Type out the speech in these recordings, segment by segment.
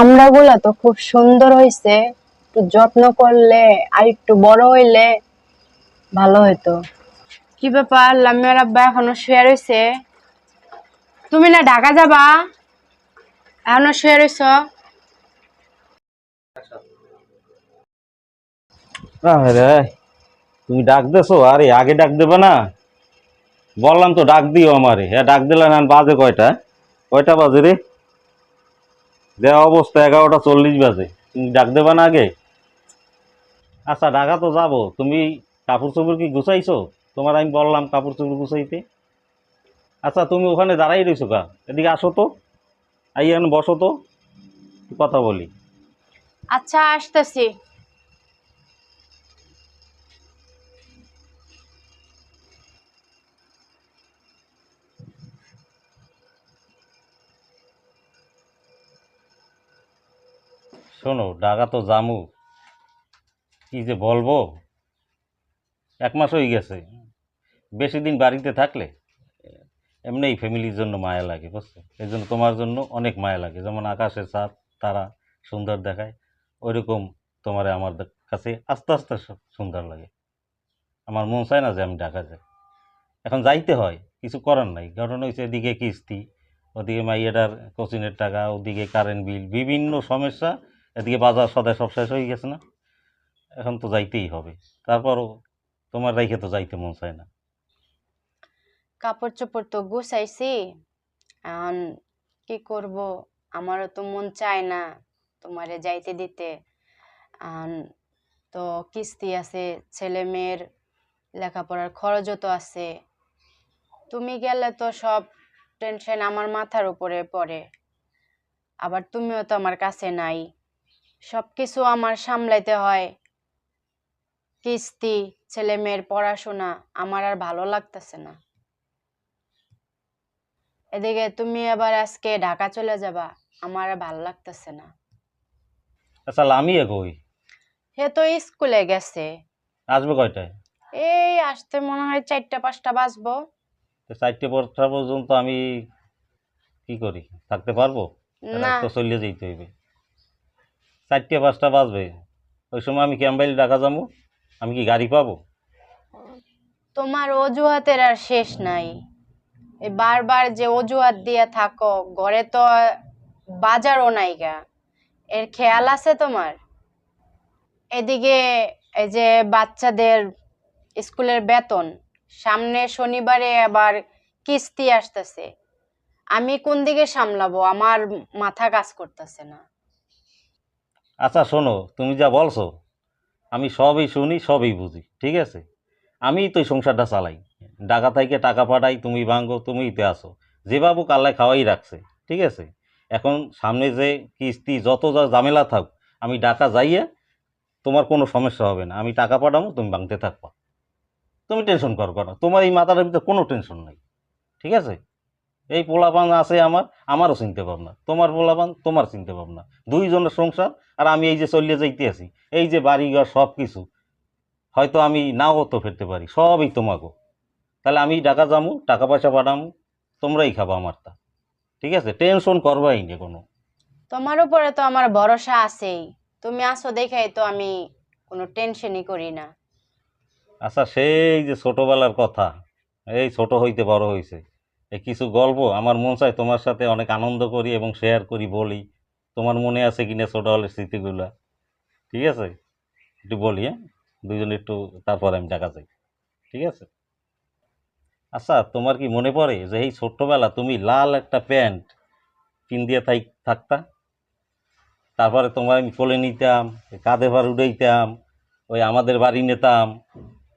আমড়াগুলা তো খুব সুন্দর হয়েছে একটু যত্ন করলে আর একটু বড় হইলে ভালো হতো কি ব্যাপার, লামিয়ার আব্বা এখনও শুয়ে রয়েছে তুমি না ঢাকা যাবা? এখনও শুয়ে রয়েছ তুমি ডাক দেছো? আরে, আগে ডাক দেবে না। বললাম তো ডাক দিও আমারে। হ্যাঁ ডাক দিলে না, বাজে কয়টা? কয়টা বাজে রে? দেওয়া অবস্থা, এগারোটা চল্লিশ বাজে। তুমি ডাক দেবে না আগে? আচ্ছা ডাকা তো যাব। তুমি কাপড় চোপড় কি গুছাইছো? তোমার আমি বললাম কাপড় চোপড় গুছাইতে। আচ্ছা তুমি ওখানে দাঁড়াই রয়েছো কা? এদিকে আসো তো। আই এখন বসো তো। কথা বলি। আচ্ছা আসতেছি। শোনো ঢাকা তো জামু। কি যে বলব? এক মাস হয়ে গেছে। বেশি দিন বাড়িতে থাকলে এমনি ফ্যামিলির জন্য মায়া লাগে, বুঝছ? এই জন্য তোমার জন্য অনেক মায়া লাগে। যেমন আকাশের চাঁদ তারা, সুন্দর দেখায়, ওইরকম তোমারে আমার কাছে আস্তে আস্তে সুন্দর লাগে। আমার মন চায় না যে আমি ঢাকা যাই। এখন যাইতে হয়, কিছু করার নাই। কারণ হচ্ছে এদিকে কিস্তি, ওদিকে মাইয়াটার কোচিনের টাকা, ওদিকে কারেন্ট বিল বিভিন্ন সমস্যা এদিকে বাজার সদায় সব শেষ হয়ে গেছে না? এখন তো যাইতেই হবে। তারপরও তোমার রাইখে তো যাইতে মন চায় না। কাপড় চোপড় তো গুছাইছি। এখন কি করব? আমারও তো মন চায় না তোমারে যাইতে দিতে। তো কিস্তি আছে, ছেলে মেয়ের লেখাপড়ার খরচও তো আছে। তুমি গেলে তো সব টেনশন আমার মাথার উপরে পড়ে। আবার তুমিও তো আমার কাছে নাই। সব কিছু আমার সামলাইতে হয়। কিস্তি ছেলে মেয়ের পড়াশোনা আমার আর ভালো লাগতেছে না। এদিকে তুমি আবার আজকে ঢাকা চলে যাবা আমার আর ভালো লাগতেছে না। আচ্ছা লামিয়ে কই? হে তো স্কুলে গেছে। আসবে কয়টায়? এই আসতে মনে হয় চারটা পাঁচটা বাজবো। তো চারটে পরটা পর্যন্ত আমি কি করি? থাকতে পারব? না। তো চলে যেতে হইবে চারটে, পাঁচটা বাজবে। ওই সময় আমি ক্যাম্বাইল ডাকা যাব, আমি কি গাড়ি পাবো? তোমার অজুহাতের আর শেষ নাই। বারবার যে অজুহাত দিয়ে থাকো, ঘরে তো বাজারও নাই গা। এর খেয়াল আছে তোমার? এদিকে এই যে বাচ্চাদের স্কুলের বেতন, সামনে শনিবারে আবার কিস্তি আসতেছে। আমি কোন দিকে সামলাবো? আমার মাথা কাজ করতেছে না। আচ্ছা শোনো, তুমি যা বলছো, আমি সবই শুনি, সবই বুঝি, ঠিক আছে? আমি তো এই সংসারটা চালাই। ঢাকা থেকে টাকা পাঠাই, তুমি ভাঙ্গো তুমিই তো আসো। যে বাবু কাল্লায় খাওয়াই রাখছে, ঠিক আছে? এখন সামনে যে কিস্তি, যত যা ঝামেলা থাক আমি ঢাকা যাইয়ে তোমার কোনো সমস্যা হবে না। আমি টাকা পাঠাবো, তুমি ভাঙতে থাকবা। তুমি টেনশন করো না তোমার এই মাথাটার ভিতরে কোনো টেনশন নাই, ঠিক আছে? এই পোলাপান আছে আমার আমারও চিনতে ভাবনা। তোমার পোলাপান তোমার চিনতে ভাবনা। দুইজনের সংসার আর আমি এই যে চলিয়ে যাইতে আছি এই যে বাড়িঘর সব কিছু হয়তো আমি নাও তো ফিরতে পারি সবই তোমাকে। তাহলে আমি টাকা যামু টাকা পয়সা পাঠামু তোমরাই খাবা আমারটা। ঠিক আছে? টেনশন করবাই না কোনো। তোমার উপরে তো আমার ভরসা আছেই। তুমি আসো দেখাই তো আমি কোনো টেনশনই করি না। আচ্ছা সেই যে ছোটবেলার কথা এই ছোট হইতে বড় এই কিছু গল্প আমার মন চায় তোমার সাথে অনেক আনন্দ করি এবং শেয়ার করি, বলি। তোমার মনে আছে কিনা ছোটবেলার স্মৃতিগুলা? ঠিক আছে? একটু বলি হ্যাঁ? দুজন একটু তারপরে আমি টাকা চাই ঠিক আছে? আচ্ছা তোমার কি মনে পড়ে যে এই ছোট্টবেলা তুমি লাল একটা প্যান্ট পিন দিয়ে থাই, থাকতা? তারপরে তোমার আমি কোলে নিতাম কাঁধে ভার উড়াইতাম ওই আমাদের বাড়ি নিতাম,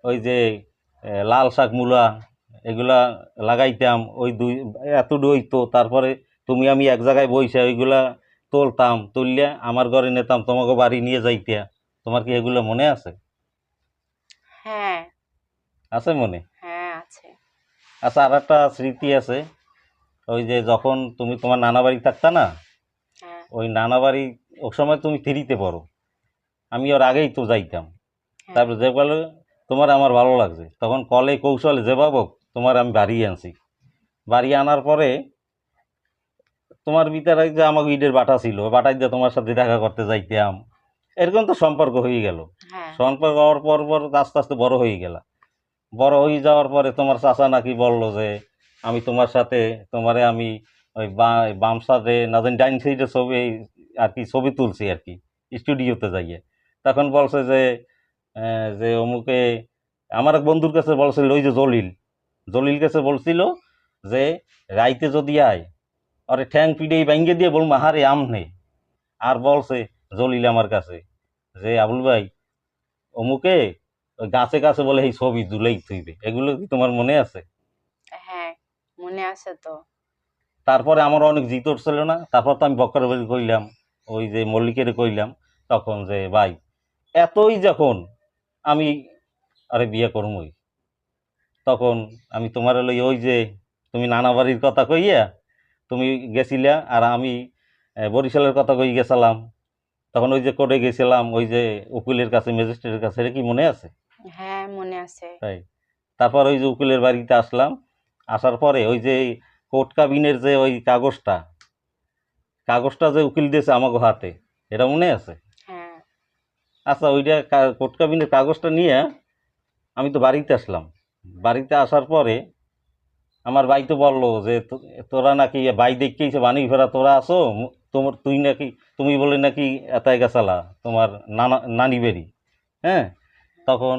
ওই যে লাল শাক মূলা এগুলা লাগাইতাম ওই দুই এত হইতো। তারপরে তুমি আমি এক জায়গায় বইসা ওইগুলা তুলতাম তুললে আমার ঘরে নিতাম তোমাকে বাড়ি নিয়ে যাইতিয়া তোমার কি এগুলো মনে আছে? হ্যাঁ। আছে মনে? হ্যাঁ আছে। আচ্ছা আর একটা স্মৃতি আছে। ওই যে যখন তুমি তোমার নানা বাড়ি থাকতা না? হ্যাঁ। ওই নানা বাড়ি ও সময় তুমি ফিরিতে পারো। আমি ওর আগেই তো যাইতাম। হ্যাঁ। তারপর যে বলে তোমার আমার ভালো লাগছে। তখন কলে কৌশলে যে ভাবক তোমার আমি বাড়ি আনছি। বাড়ি আনার পরে তোমার ভিতরে যে আমাকে ঈদের বাটা ছিল বাটাই দিয়ে তোমার সাথে দেখা করতে যাইতাম। এরকম তো সম্পর্ক হয়ে গেল। হ্যাঁ। সম্পর্ক হওয়ার পর পর আস্তে আস্তে বড় হয়ে গেল বড় হয়ে যাওয়ার পরে তোমার চাচা নাকি বলল যে আমি তোমার সাথে তোমারে আমি ওই বা- বাম সাথে না জানি ডাইন সাইডে ছবি আর কি ছবি তুলছি আর কি স্টুডিওতে যাইয়ে। তখন বলছে যে যে অমুকে আমার এক বন্ধুর কাছে বলছে ওই যে জলিল জলিল কাছে বলছিল যে রাইতে যদি আয় আরে ঠ্যাং পিড়ে ভেঙ্গে দিয়ে বলব হারে আমনে আর বলছে জলিল আমার কাছে যে আবুল ভাই অমুকে গাছে গাছে বলে এই ছবি জুলেই থইবে এগুলো কি তোমার মনে আছে? হ্যাঁ মনে আছে তো। তারপরে আমার অনেক জিত উঠছিল না তারপর তো আমি বক্কর কইলাম ওই যে মল্লিকের কইলাম তখন যে ভাই এতই যখন আমি আরে বিয়ে করমই তখন আমি তোমার লই ওই যে তুমি নানা বাড়ির কথা কইয়া তুমি গেছিলা আর আমি বরিশালের কথা কই গেছিলাম। তখন ওই যে কোর্টে গেছিলাম ওই যে উকিলের কাছে ম্যাজিস্ট্রেটের কাছে এটা কি মনে আছে? হ্যাঁ মনে আছে। তাই। তারপর ওই যে উকিলের বাড়িতে আসলাম আসার পরে ওই যে কোর্ট কাবিনের যে ওই কাগজটা কাগজটা যে উকিল দিয়েছে আমাকে হাতে এটা মনে আছে? হ্যাঁ। আচ্ছা ওইটা কোর্ট কাবিনের কাগজটা নিয়ে আমি তো বাড়িতে আসলাম। বাড়িতে আসার পরে আমার ভাই তো বলল যে তোরা নাকি ভাই দেখেইছে বাণী ফেরা তোরা আসো তোমার তুই নাকি তুমি বলে নাকি এতাই গেছালা তোমার নানা নানি বেরি হ্যাঁ? তখন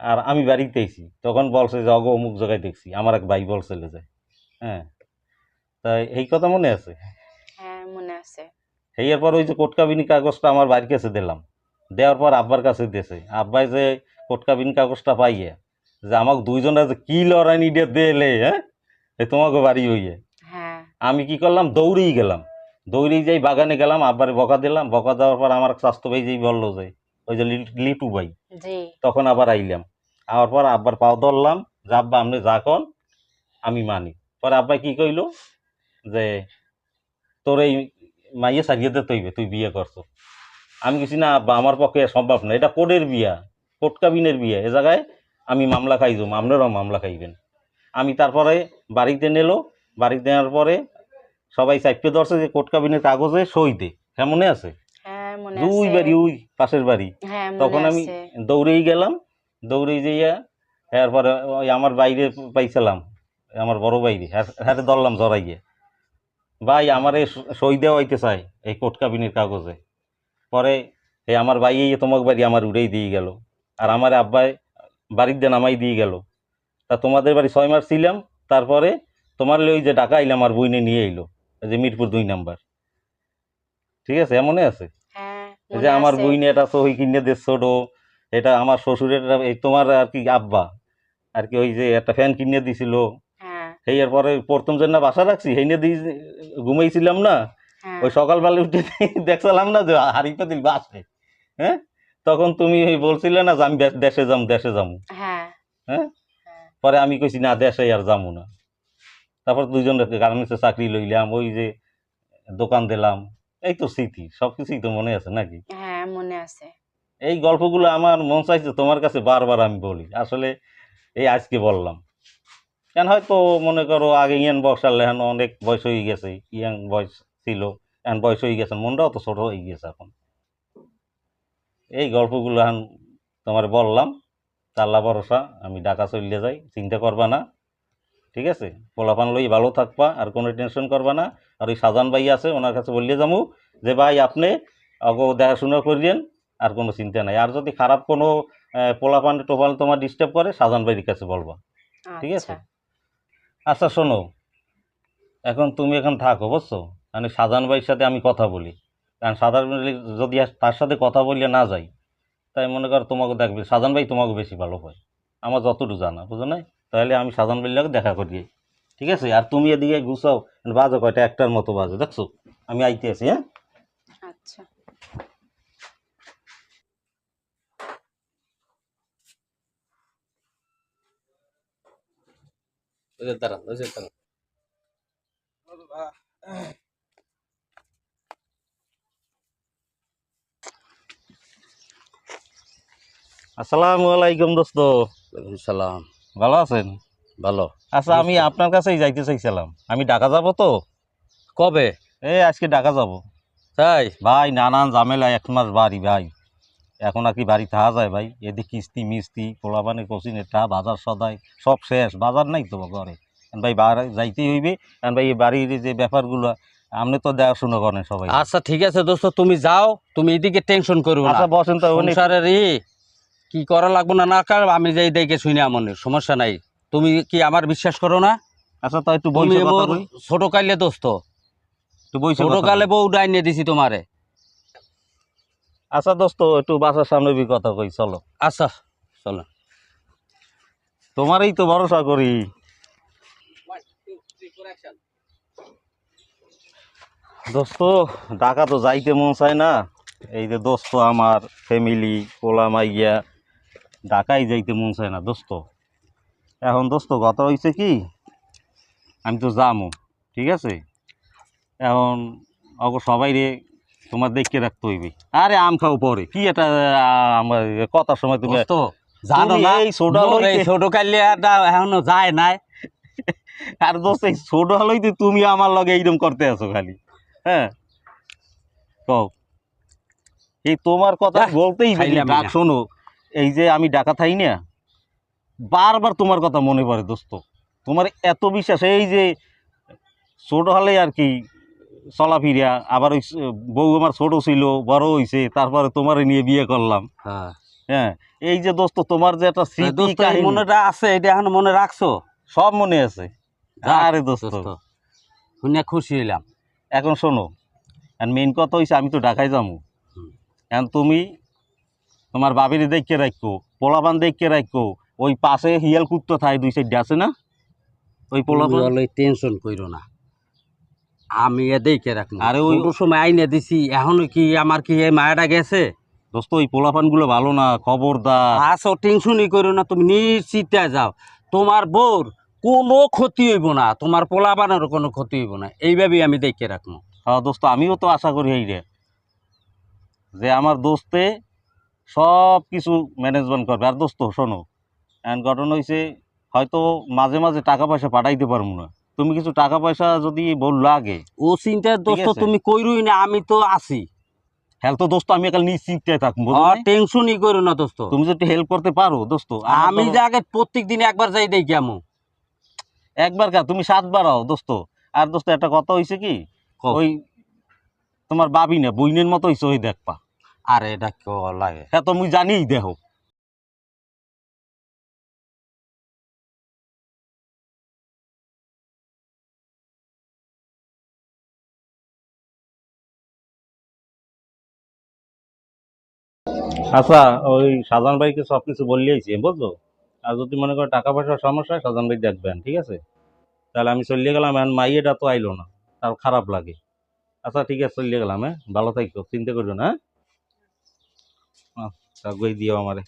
আর আমি বাড়িতে এসি তখন বলছে যে অগ অমুক জায়গায় দেখছি। আমার এক ভাই বলছিল যে হ্যাঁ? তাই এই কথা মনে আছে? হ্যাঁ মনে আছে। সেই পর ওই যে কোটকাবিনী কাগজটা আমার বাড়ির কাছে দিলাম। দেওয়ার পর আব্বার কাছে দিয়েছে। আব্বাই যে কোটকাবিনী কাগজটা পাইয়ে যে আমাকে দুইজনে যে কি লড়াই দিয়ে দিলে হ্যাঁ? এ তোমাকে বাড়ি হইয়ে। হ্যাঁ। আমি কি করলাম? দৌড়েই গেলাম। দৌড়েই যাই বাগানে গেলাম আব্বারে বকা দিলাম। বকা দেওয়ার পর আমার স্বাস্থ্য ভাই যেই বলল যে ওই যে লিটু ভাই তখন আবার আইলাম। আওয়ার পর আব্বার পাও ধরলাম যে আব্বা আপনি যা কন আমি মানি। পরে আব্বাই কি কইলো? যে তোর এই মাইয়ে সারিয়ে দে তৈবে তুই বিয়ে করছ। আমি কিছু না আব্বা আমার পক্ষে সম্ভব না। এটা কোর্টের বিয়া কোর্ট কাবিনের বিয়া। এ জায়গায় আমি মামলা খাই যাব আপনারাও মামলা খাইবেন। আমি তারপরে বাড়িতে নিলো বাড়িতে নেওয়ার পরে সবাই চাইপে ধরছে যে কোর্ট কাবিনের কাগজে সই দে। হ্যাঁ মনে আছে? হ্যাঁ মনে আছে। বাড়ি ওই পাশের বাড়ি। হ্যাঁ তখন আমি দৌড়েই গেলাম দৌড়ে যাইয়া এরপরে ওই আমার বাইরে পাইছিলাম আমার বড় বাইরে হাতে ধরলাম জড়াইয়ে। ভাই আমার এই সই দেওয়া হইতে চাই এই কোর্ট কাবিনের কাগজে। পরে এই আমার ভাই তোমাকে বাড়ি আমার উড়েই দিয়ে গেল। আর আমার আব্বাই দিয়ে নামাই দিয়ে গেল। তা তোমাদের বাড়ি ছয় মাস ছিলাম তারপরে তোমার ওই যে ডাকা আইলাম আর বইনে নিয়ে এলো যে মিরপুর দুই নাম্বার। ঠিক আছে এমনই আছে? হ্যাঁ যে আমার বইনে এটা সহি কিনে ছোট এটা আমার শ্বশুরের তোমার আর কি আব্বা আর কি ওই যে একটা ফ্যান কিনে দিছিল। হ্যাঁ। সেই এর পরে প্রথম যে না বাসা রাখছি সেই নিয়ে দিয়ে ঘুমাইছিলাম না হ্যাঁ। ওই সকালবেলা উঠে দেখছিলাম না যে হাড়ি পাতিল বাসে হ্যাঁ? তখন তুমি ওই বলছিলে না যে আমি দেশে যাম দেশে যাম। হ্যাঁ। হ্যাঁ? হ্যাঁ। পরে আমি কইছি না দেশে আর যাব না। তারপর দুইজন গার্মেন্টসে চাকরি লইলাম ওই যে দোকান দিলাম। এই তো স্মৃতি সবকিছুই তো মনে আছে নাকি? হ্যাঁ মনে আছে। এই গল্পগুলো আমার মন চাইছে তোমার কাছে বারবার আমি বলি। আসলে এই আজকে বললাম। কেন হয়তো মনে করো আগে ইয়ান বয়স আনলে এখন অনেক বয়স হয়ে গেছে ইয়াং বয়স ছিল এখন বয়স হয়ে গেছে মনটাও তো ছোট হয়ে গেছে এখন। এই গল্পগুলো এখন তোমার বললাম চাল্লা ভরসা আমি ঢাকা চলে যাই চিন্তা করবা না ঠিক আছে? পোলাপান লই ভালো থাকবা আর কোনো টেনশন করবা না আর ওই সাজান ভাই আছে ওনার কাছে বললে যাব যে ভাই আপনি অগো দেখাশোনা করিয়েন আর কোনো চিন্তা নাই। আর যদি খারাপ কোনো পোলাপান টোপাল তোমার ডিস্টার্ব করে সাজান ভাইয়ের কাছে বলবা। ঠিক আছে? আচ্ছা। আচ্ছা শোনো এখন তুমি এখন থাকো বুঝছ? মানে সাজান ভাইয়ের সাথে আমি কথা বলি। কারণ সাধারণ যদি আর তার সাথে কথা বললে না যাই তাই মনে করো তোমাকে দেখবে সাজান ভাই তোমাকে বেশি ভালো হয় আমার যতটুকু জানা বুঝো নাই? তাহলে আমি ভাইয়ের লাগে দেখা করি। ঠিক আছে? আর তুমি এদিকে গুছাও বাজো কয়টা? একটার মতো বাজে দেখছ? আমি আইতে আছি হ্যাঁ? আচ্ছা। দাঁড়ান দাঁড়ান। আসসালামু আলাইকুম দোস্ত। সালাম। ভালো আছেন? ভালো। আচ্ছা আমি আপনার কাছেই যাইতে চাইছিলাম। আমি ঢাকা যাব তো? কবে? এই আজকে ঢাকা যাব। তাই? ভাই নানান ঝামেলা এক মাস বাড়ি ভাই। এখন আর কি বাড়ি থাকা যায় ভাই? এদিকে কিস্তি মিস্তি পোলাপানি কোচিনের টা বাজার সদাই সব শেষ। বাজার নাই তো ঘরে। ভাই বাড়ি যাইতেই হইবে। এখন ভাই এই বাড়ির যে ব্যাপারগুলো আপনি তো দেখাশোনা করেন সবাই। আচ্ছা ঠিক আছে দোস্ত। তুমি যাও তুমি এদিকে টেনশন করো না। আচ্ছা বসেন তো সংসারের কি করা লাগবো না না কার আমি যাই দেখে শুনি আমনের সমস্যা নাই। তুমি কি আমার বিশ্বাস করো না? আচ্ছা তো একটু তুমি মোর ছোট কালে দোস্ত। ছোট কালে। বউ ডাইনে দিছি তোমারে। আচ্ছা দোস্ত একটু বাসার সামনে বি কথা কই চলো। আচ্ছা চলো। তোমারই তো ভরসা করি। দোস্ত ঢাকা তো যাইতে মন চায় না। এই যে দোস্ত আমার ফ্যামিলি পোলা মাইয়া ঢাকায় যাইতে মন চায় না দোস্ত। এখন দোস্ত কথা হয়েছে কি আমি তো যামো ঠিক আছে? এখন অগ সবাই রে তোমার দেখকে রাখতে হইবে। আরে আম খাও পরে কি এটা আমার কথার সময় তুমি দোস্ত জানো না? এই মোর এই ছোট কালে এখনও যায় নাই। আর দোস্ত এই ছোট হলেই তো তুমি আমার লগে এইরকম করতে আছো খালি হ্যাঁ? কও। এই তোমার কথা বলতেই পারি ডাক। শোনো এই যে আমি ডাকা থাই না বারবার তোমার কথা মনে পড়ে দোস্ত। তোমার এত বিশ্বাস এই যে ছোট হলে আর কি চলাফিরা আবার ওই বউ আমার ছোট ছিল বড় হইছে তারপরে তোমার নিয়ে বিয়ে করলাম। হ্যাঁ। হ্যাঁ এই যে দোস্ত তোমার যে একটা কাহিনী, মনেটা আছে এটা এখন মনে রাখছো? সব মনে আছে। আরে দোস্ত। শুনে খুশি হইলাম। এখন শোনো আর মেন কথা হয়েছে আমি তো ঢাকায় যাব। এখন তুমি তোমার বাবির দেখকে রাখো পোলাপান দেখকে রাখো ওই পাশে হিয়াল কুত্তো থাই দুই সাইড আছে না? ওই পোলাপান? তুমি টেনশন কইরো না। আমি এ দেখে রাখব আরে ওই- সময় আইনে দিছি এখনও কি আমার কি এই মায়াটা গেছে? দোস্ত ওই পোলাপানগুলো ভালো না খবরদার। আসো টেনশনই করো না তুমি নিশ্চিন্তে যাও। তোমার বোর কোনো ক্ষতি হইব না তোমার পোলা বানানোর কোনো ক্ষতি হইব না এইভাবেই আমি দেখে রাখব হ্যাঁ দোস্ত আমিও তো আশা করি এই রে। যে আমার দোস্তে সব কিছু ম্যানেজমেন্ট করবে। আর দোস্ত শোনো এখন ঘটনা হয়েছে হয়তো মাঝে মাঝে টাকা পয়সা পাঠাইতে পারব না। তুমি কিছু টাকা পয়সা যদি বল লাগে ও চিন্তার দোস্ত তুমি কইরই না আমি তো আছি। হেল তো দোস্ত আমি একাল নিশ্চিন্তায় থাকব? টেনশনই করো না দোস্ত। তুমি যদি হেল্প করতে পারো দোস্ত আমি যে আগে প্রত্যেক দিন একবার যাই দেখি আমু। একবার কা তুমি সাতবার হও দোস্ত। আর দোস্ত একটা কথা হইছে কি? ওই তোমার বাবি না বইনের মতো হইছে ওই দেখবা আরে এটা কেউ লাগে? হ্যাঁ তো মুই জানিই দেহ আচ্ছা ওই সাজান ভাইকে সব কিছু বললিয়েছি বুঝলো? আর যদি মনে করো টাকা পয়সার সমস্যা হয়, সাজান ভাই দেখবেন, ঠিক আছে? তাহলে আমি চলিয়ে গেলাম, এখন মাইয়েটা তো আইলো না, তার খারাপ লাগে। আচ্ছা ঠিক আছে চলিয়ে গেলাম হ্যাঁ? ভালো থাকো, চিন্তা করছ না হ্যাঁ? আচ্ছা গই দিও আমারে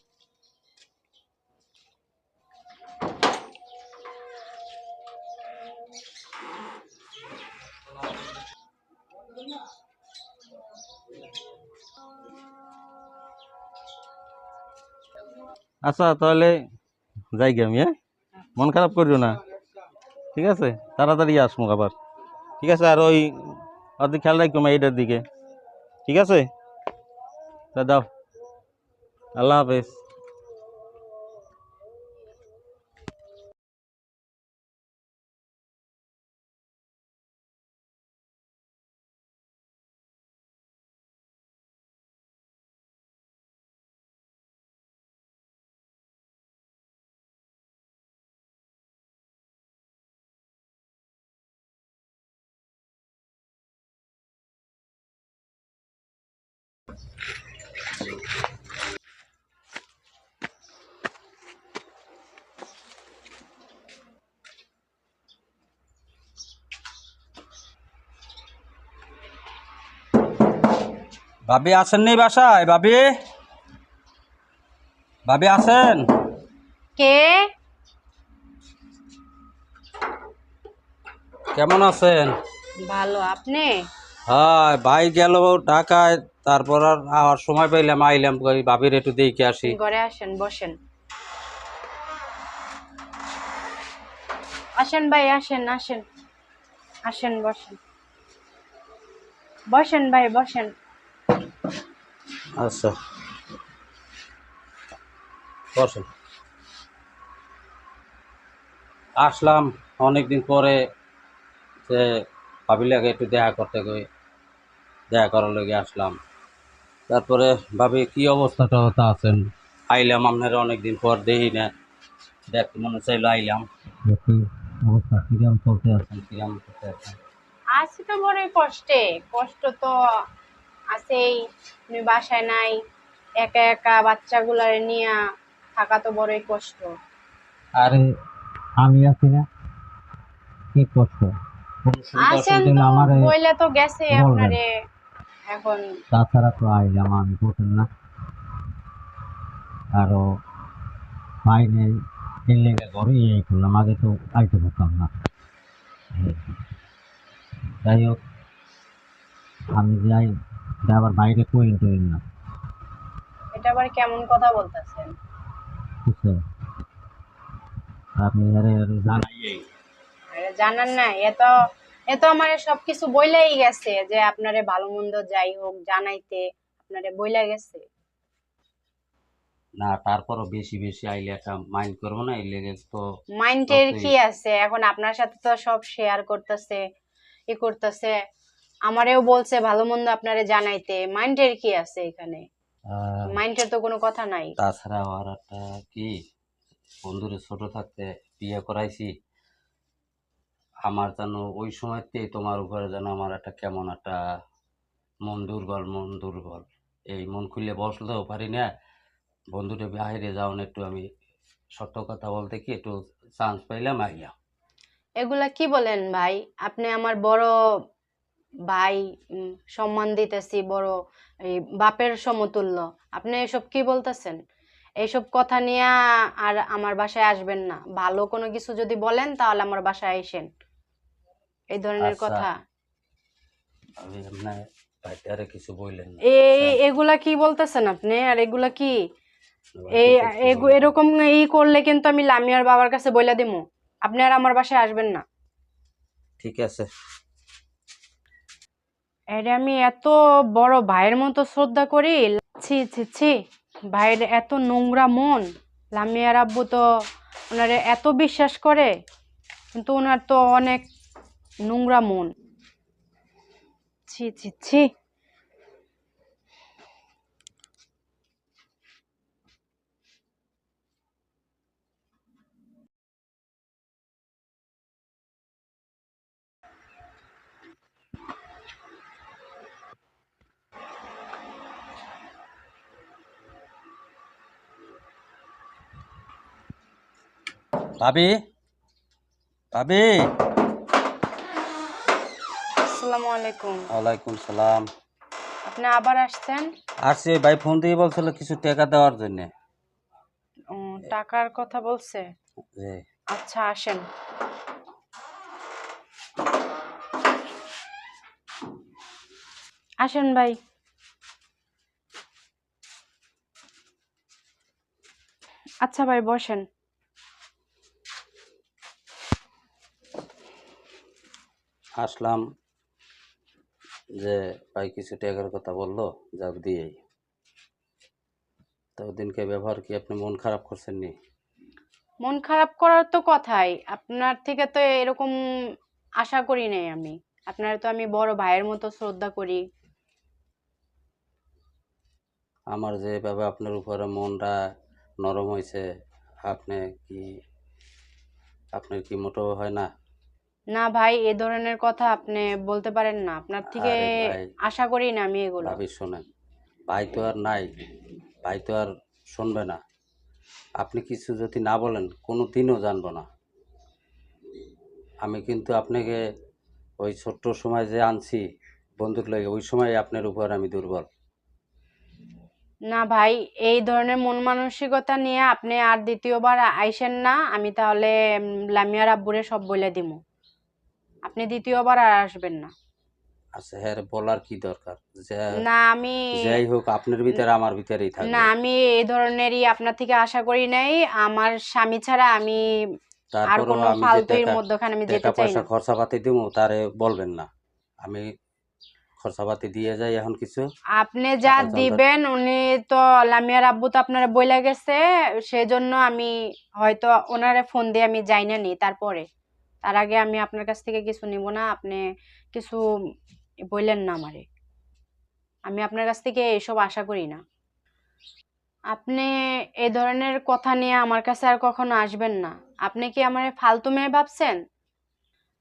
আচ্ছা তাহলে যাই গে আমি হ্যাঁ? মন খারাপ করিও না। ঠিক আছে? তাড়াতাড়ি আসমো আবার। ঠিক আছে? আর ওই অর্ধেক খেয়াল রাখো এইটার দিকে। ঠিক আছে? তা দাও। আল্লাহ হাফেজ ভাবি আছেন নি বাসায়? ভাবি? ভাবি আছেন? কে? কেমন আছেন? ভালো আপনি? হ্যাঁ ভাই গেল ঢাকায় তারপর আর আবার সময় পাইলাম আইলাম ভাবির একটু দেখে আসি। ঘরে আসেন বসেন। আসেন ভাই আসেন আসেন। আসেন বসেন। বসেন ভাই বসেন। আচ্ছা। বসেন। আসলাম অনেকদিন পরে যে ভাবিলাকে একটু দেখা করতে গই দেখা করার লেগে আসলাম। তারপরে ভাবি কি অবস্থাটা হতে আছেন? আইলাম আপনারা অনেকদিন পর দেখি না। দেখতে মনে চাইলো আইলাম। অবস্থা কিরম চলতে আছেন কিরম চলতে আছেন আছি তো বড়ই কষ্টে। কষ্ট তো আছেই তুমি বাসায় নাই একা একা বাচ্চাগুলারে নিয়ে থাকা তো বড়ই কষ্ট। আরে আমি আছি না কি কষ্ট? আছেন তো বইলে তো গেছে আপনারে এখন। তাছাড়া তো আইলাম আমি হোটেল না। আরও এই লেগে ঘরে এই করলাম আগে তো আইতে পারতাম না। যাই হোক আমি যাই এটা আবার বাইরে কইন টইন না। এটা আবার কেমন কথা বলতেছেন? আপনি আরে জানাই আরে জানান না এ তো এ তো আমার সবকিছু বইলাই গেছে যে আপনারে ভালো মন্দ যাই হোক জানাইতে আপনারে বইলা গেছে। না তারপরও বেশি বেশি আইলে একটা মাইন্ড করব না এই লেগে তো মাইন্ডের কি আছে? এখন আপনার সাথে তো সব শেয়ার করতেছে ই করতেছে। আমারেও বলছে ভালো মন্দ আপনারে জানাইতে। মাইন্ডের কি আছে এখানে? মাইন্ডের তো কোনো কথা নাই। তাছাড়া আর একটা কি বন্ধুরে ছোট থাকতে বিয়ে করাইছি। আমার যেন ওই সময়তে তোমার উপরে যেন আমার একটা কেমন একটা মন দুর্বল মন দুর্বল। এই মন খুলে বসলেও পারি না। বন্ধুরে বাইরে যাওন একটু আমি সত্য কথা বলতে কি একটু চান্স পাইলাম আইলাম এগুলা কি বলেন ভাই? আপনি আমার বড় ভাই সম্মান দিতেছি বড় এই বাপের সমতুল্য। আপনি এসব কি বলতেছেন? এইসব কথা নিয়ে আর আমার বাসায় আসবেন না। ভালো কোনো কিছু যদি বলেন তাহলে আমার বাসায় আইসেন এই ধরনের আচ্ছা। কথা। আমি আপনার বাড়িতে কিছু বললেন এই এগুলা কি বলতেছেন আপনি? আর এগুলা কি? এই। এরকম ই করলে কিন্তু আমি লামিয়ার বাবার কাছে বইলা দিমু। আপনি আর আমার বাসায় আসবেন না। ঠিক আছে। এটা আমি এত বড় ভাইয়ের মতো শ্রদ্ধা করি। ছি ছি ছি। ভাইয়ের এত নোংরা মন। লামিয়ার আব্বু তো ওনারে এত বিশ্বাস করে, কিন্তু ওনার তো অনেক নোংরা মন। ছি ছি ছি। ভাবি ভাবি। আসসালামু আলাইকুম। ওয়ালাইকুম সালাম। আপনি আবার আসছেন? আসছে ভাই ফোন দিয়ে বলছিল কিছু টাকা দেওয়ার জন্য। টাকার কথা বলছে? আচ্ছা আসেন। আসেন ভাই। আচ্ছা ভাই বসেন। আসলাম যে ভাই কিছু টাকার কথা বলল যাক দিয়েই। তো ওদিনকে ব্যবহার কি আপনি মন খারাপ করছেন নি? মন খারাপ করার তো কথাই। আপনার থেকে তো এরকম আশা করি নাই আমি। আপনার তো আমি বড় ভাইয়ের মতো শ্রদ্ধা করি। আমার যে যেভাবে আপনার উপরে মনটা নরম হয়েছে আপনি কি আপনার কি মোটেও হয় না? না ভাই এ ধরনের কথা আপনি বলতে পারেন না। আপনার থেকে আরে ভাই। আশা করি না আমি এগুলো। ভাবি শোনেন ভাই তো আর নাই ভাই তো আর শুনবে না। আপনি কিছু যদি না বলেন কোনো দিনও জানব না। আমি কিন্তু আপনাকে ওই ছোট্ট সময় যে আনছি বন্দুক লাগে ওই সময় আপনার উপর আমি দুর্বল। না ভাই এই ধরনের মন মানসিকতা নিয়ে আপনি আর দ্বিতীয়বার আইসেন না আমি তাহলে উম, লামিয়ার আব্বুরে সব বলে দিমু। আপনি দ্বিতীয়বার আর আসবেন না। আচ্ছা হ্যাঁ বলার কি দরকার? না আমি যাই হোক আপনার ভিতরে আমার ভিতরেই থাকবে। না আমি এই ধরনেরই আপনার থেকে আশা করি নাই। আমার স্বামী ছাড়া আমি আর কোনো আমি যে ফালতুর মধ্যখানে আমি যেতে চাই না তারে বলবেন না। আমি খরচাপাতি দিয়ে যায় এখন কিছু। আপনি যা দিবেন উনি তো লামিয়ার আব্বু তো আপনার বইলা গেছে সেজন্য আমি হয়তো ওনারে ফোন দিয়ে আমি যাই না নি তারপরে। তার আগে আমি আপনার কাছ থেকে কিছু নিব না, আপনি কিছু বললেন না আমারে। আমি আপনার কাছ থেকে এসব আশা করি না। আপনি এই ধরনের কথা নিয়ে আমার কাছে আর কখনো আসবেন না। আপনি কি আমার ফালতু মেয়ে ভাবছেন?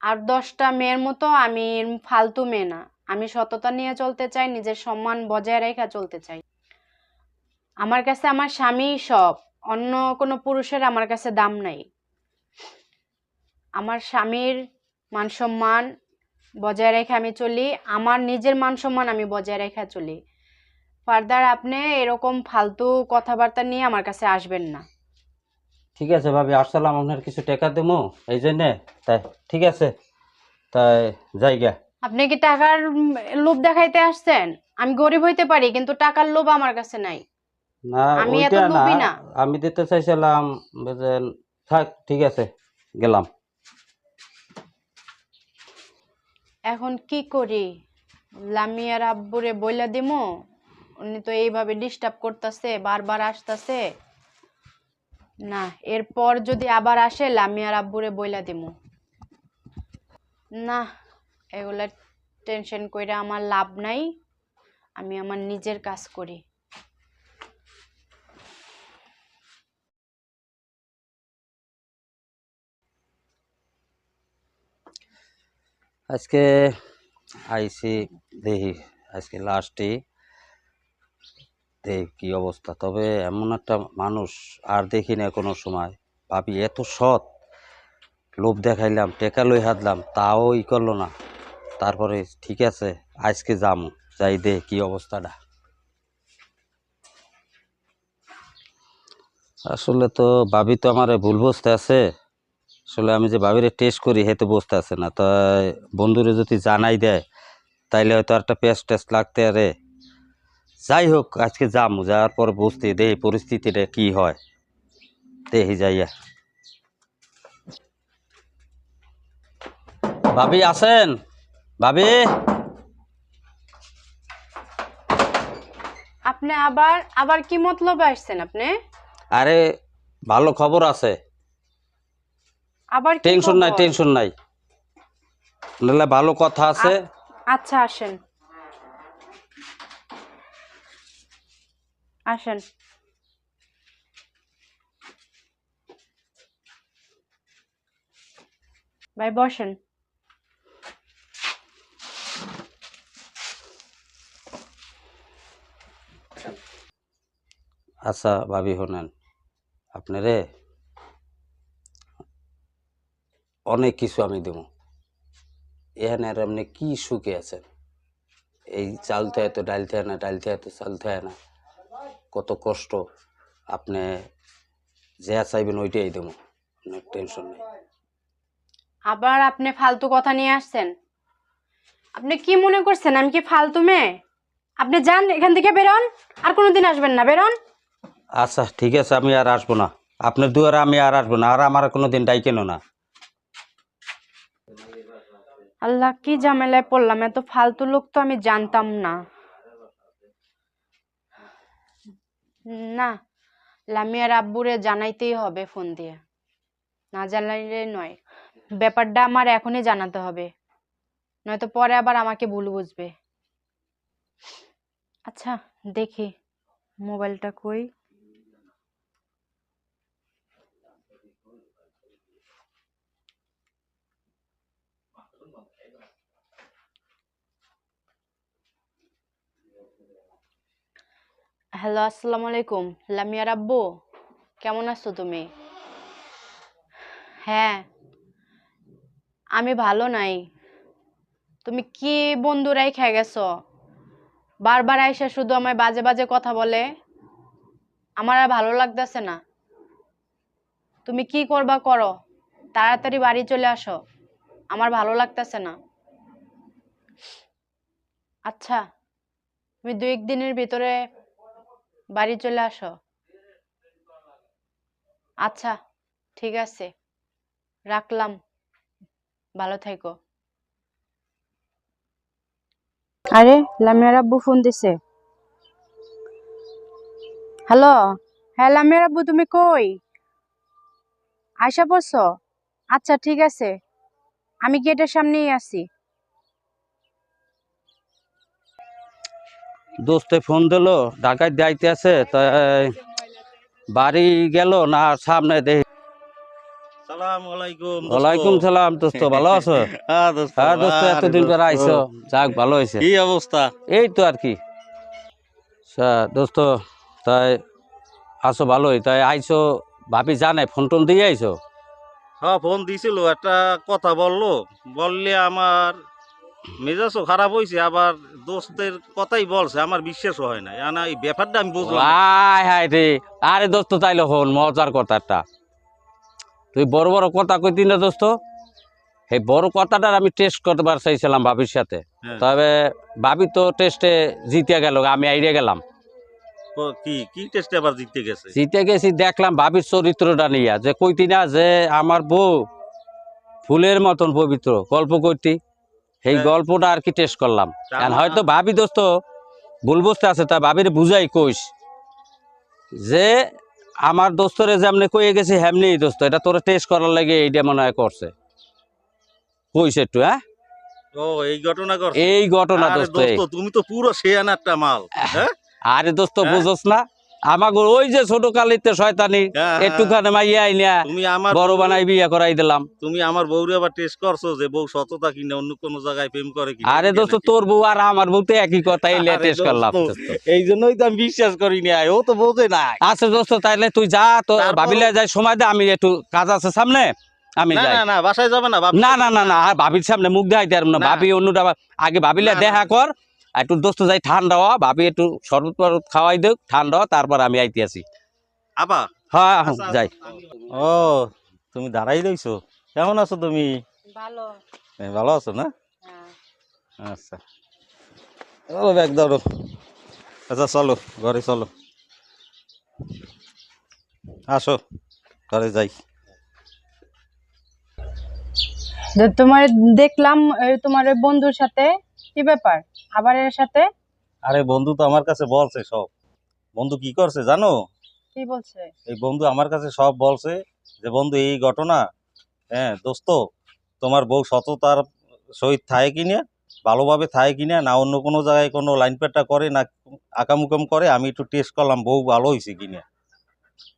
আর দশটা মেয়ের মতো আমি ফালতু মেয়ে না। আমি সততা নিয়ে চলতে চাই, নিজের সম্মান বজায় রেখে চলতে চাই। আমার কাছে আমার স্বামী সব। অন্য কোনো পুরুষের আমার কাছে দাম নাই। আমার স্বামীর মান সম্মান বজায় রেখে আমি চলি আমার নিজের মান সম্মান আমি বজায় রেখে চলি। ফার্দার আপনি এরকম ফালতু কথাবার্তা নিয়ে আমার কাছে আসবেন না। ঠিক আছে ভাবি আসসালাম আপনার কিছু টাকা দেবো? এই জন্যে? তাই ঠিক আছে। তাই যাই গা আপনি কি টাকার লোভ দেখাইতে আসছেন? আমি গরিব হইতে পারি কিন্তু টাকার লোভ আমার কাছে নাই। না আমি এত লোভী না। আমি দিতে চাইছিলাম থাক ঠিক আছে গেলাম। এখন কি করি? লামিয়ার আব্বুরে বইলা দিমু। উনি তো এইভাবে ডিস্টার্ব করতেছে, বারবার আসতেছে। না, এরপর যদি আবার আসে, লামিয়ার আব্বুরে বইলা দিমু। না, এগুলা টেনশন কইরা আমার লাভ নাই। আমি আমার নিজের কাজ করি। আজকে আইসি, দেখি আজকে লাস্টে দেখ কি অবস্থা। তবে এমন একটা মানুষ আর দেখি না কোনো সময়। ভাবি, এত সৎ। লোভ দেখাইলাম, টেকা লই হাতলাম তাও ই করল না। তারপরে, ঠিক আছে, আজকে যাম, যাই দে কি অবস্থাটা। আসলে তো ভাবি তো আমার ভুল বসতে আছে। আসলে আমি যে ভাবিরে টেস্ট করি হেতে বসতে আছে না। তাই বন্ধুরে যদি জানাই দেয় তাইলে হয়তো একটা পেস্ট টেস্ট লাগতে আরে যাই হোক আজকে যাম যাওয়ার পর বুঝতে দেই পরিস্থিতিটা কি হয়। দেখি যাইয়া। ভাবি আছেন? ভাবি? আপনি আবার আবার কি মতলব আসছেন আপনি? আরে ভালো খবর আছে। আবার টেনশন নাই টেনশন নাই। নাহলে ভালো কথা আছে। আচ্ছা আসেন। আসেন। ভাই বসেন। আচ্ছা ভাবি শোনেন। আপনারে? অনেক কিছু আমি দেব। এখানে আর আপনি কী সুখে আছেন? এই চাল থেকে তো ডাল থেকে না ডাল থেকে তো চাল থেকে না। কত কষ্ট। আপনি যা চাইবেন ওইটাই দেবো। অনেক টেনশন নেই। আবার আপনি ফালতু কথা নিয়ে আসছেন? আপনি কি মনে করছেন আমি কি ফালতু মেয়ে? আপনি যান এখান থেকে বেরোন আর কোনোদিন আসবেন না বেরোন। আচ্ছা ঠিক আছে আমি আর আসব না। আপনার দুয়ারে আমি আর আসব না আর আমার কোনো দিন ডাইকেনও না। আল্লাহ কি ঝামেলায় পড়লাম? এত ফালতু লোক তো আমি জানতাম না। না, লামিয়ার আব্বুরে জানাইতেই হবে ফোন দিয়ে। না জানাইলে নয়। ব্যাপারটা আমার এখনই জানাতে হবে। নয়তো পরে আবার আমাকে ভুল বুঝবে। আচ্ছা দেখি। মোবাইলটা কই? হ্যালো, আসসালামু আলাইকুম। লামিয়ার আব্বু কেমন আছো তুমি? হ্যাঁ আমি ভালো নাই। তুমি কি বন্ধুরাই খেয়ে গেছো? বারবার আইসা শুধু আমায় বাজে বাজে কথা বলে। আমার আর ভালো লাগতেছে না। তুমি কি করবা করো? তাড়াতাড়ি বাড়ি চলে আসো। আমার ভালো লাগতেছে না। আচ্ছা তুমি দু একদিনের ভিতরে বাড়ি চলে আসো। আচ্ছা ঠিক আছে। রাখলাম। ভালো থেকো। আরে, লামিয়ার আব্বু ফোন দিছে। হ্যালো হ্যাঁ লামিয়ার আব্বু, তুমি কই? আয়সা পড়ছো? আচ্ছা ঠিক আছে। আমি গেটের সামনেই আছি। দোস্তে ফোন দিলো ঢাকায় যাইতে আছে তাই বাড়ি গেল না সামনে দেখি ওয়ালাইকুম সালাম দোস্ত ভালো আছো? হ্যাঁ দোস্ত হ্যাঁ এতদিন পর আইছো যাক ভালো হয়েছে। কি অবস্থা? এই তো আর কি। আচ্ছা, দোস্ত তাই আছো ভালোই তাই আইছো ভাবি জানে ফোন টোন দিয়ে আইছো? হ্যাঁ ফোন দিছিল একটা কথা বলল বললে আমার মেজাজও খারাপ হয়েছে আবার দোস্তের কথাই বলছে আমার বিশ্বাস হয় না না এই ব্যাপারটা আমি বুঝলাম। আয় হায় রে। আরে দোস্ত তাইলে হন মজার কথা একটা তুই বড় বড় কথা কইতি না দোস্ত। এই বড় কথাটার আমি টেস্ট করতে চাইছিলাম ভাবির সাথে। হ্যাঁ। তবে ভাবি তো টেস্টে জিতে গেল আমি আইরে গেলাম। কি কি টেস্টে আবার জিততে গেছে? জিতে গেছি দেখলাম ভাবির চরিত্রটা নিয়ে। যে কইতি না যে আমার বউ ফুলের মতন পবিত্র গল্প করতি এই হ্যাঁ। গল্পটা আর কি টেস্ট করলাম। হয়তো ভাবি দোস্ত ভুল বুঝতে আছে তা ভাবির বুঝাই কইস। যে আমার দোস্তরে যেমনি কয়ে গেছি হেমনি দোস্ত এটা তোরা টেস্ট করার লাগে এইটা মনে হয় করছে। কইস একটু হ্যাঁ? এই ঘটনা এই ঘটনা দোস্ত তুমি তো পুরো শেয়ান একটা মাল হ্যাঁ? আরে দোস্ত হ্যাঁ? বুঝোস না। আমাকে ওই যে ছোট কালিতে শয়তানি হ্যাঁ, একটুখানে মাইয়া আইনা তুমি আমার বড় বানাই বিয়া করাই দিলাম। তুমি আমার বউরে আবার টেস্ট করছ যে বউ সততা কিনা অন্য কোনো জায়গায় প্রেম করে কিনা? আরে দোস্ত তোর বউ আর আমার বউ তো একই কথা এই টেস্ট করলাম। এই জন্যই তো আমি বিশ্বাস করি না ও তো বোঝে না আচ্ছা দোস্ত তাইলে তুই যা তো ভাবিলে যাই সময় দে আমি একটু কাজ আছে সামনে আমি না যাই। না না বাসায় যাবে না না না না না আর ভাবির সামনে মুখ দেখাইতে পারব না। ভাবি অন্যটা আগে ভাবিলে। দেখা কর একটু দোস্ত যাই ঠান্ডা হওয়া ভাবি একটু শরবত টরবত খাওয়াই দেখ ঠান্ডা হওয়া তারপর আমি আইতে আসি। আবা? হ্যাঁ আচ্ছা, যাই। ও তুমি দাঁড়াই রইছো। কেমন আছো তুমি? ভালো। ভালো আছো না? হ্যাঁ। আচ্ছা। ও ব্যাগ ধরো আচ্ছা চলো ঘরে চলো। আসো ঘরে যাই। তোমার দেখলাম এই তোমার বন্ধুর সাথে। কি ব্যাপার? আবার এর সাথে? আরে বন্ধু তো আমার কাছে বলছে সব। বন্ধু কি করছে জানো? কি বলছে? এই বন্ধু আমার কাছে সব বলছে যে বন্ধু এই ঘটনা হ্যাঁ দোস্ত তোমার বউ সততার সহিত থাকে কিনা ভালোভাবে থাকে কিনা না? অন্য কোনো জায়গায় কোনো লাইন পেটটা করে না আকামুকাম করে আমি একটু টেস্ট করলাম বউ ভালো হয়েছে কিনা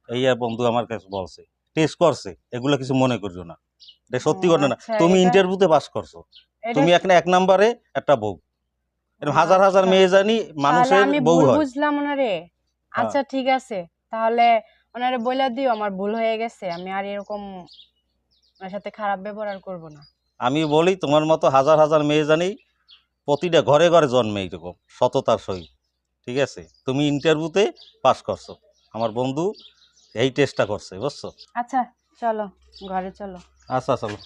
এই আর বন্ধু আমার কাছে বলছে। টেস্ট করছে। এগুলো কিছু মনে করছ না। এটা সত্যি ঘটনা আচ্ছা, তুমি ইন্টারভিউতে পাস করছ। তুমি এখানে এক নাম্বারে একটা বউ। হাজার হাজার আচ্ছা। মেয়ে জানি মানুষের বউ হয়। বুঝলাম ওনারে? আচ্ছা ঠিক আছে। তাহলে ওনারে বলে দিও আমার ভুল হয়ে গেছে। আমি আর এরকম ওনার সাথে খারাপ ব্যবহার করব না। আমি বলি তোমার মতো হাজার হাজার মেয়ে জানি প্রতিটা ঘরে ঘরে জন্মে এইরকম সততার সহিত। ঠিক আছে? তুমি ইন্টারভিউতে পাস করছ। আমার বন্ধু এই টেস্টটা করছে বুঝছ? আচ্ছা চলো ঘরে চলো। আচ্ছা চলো।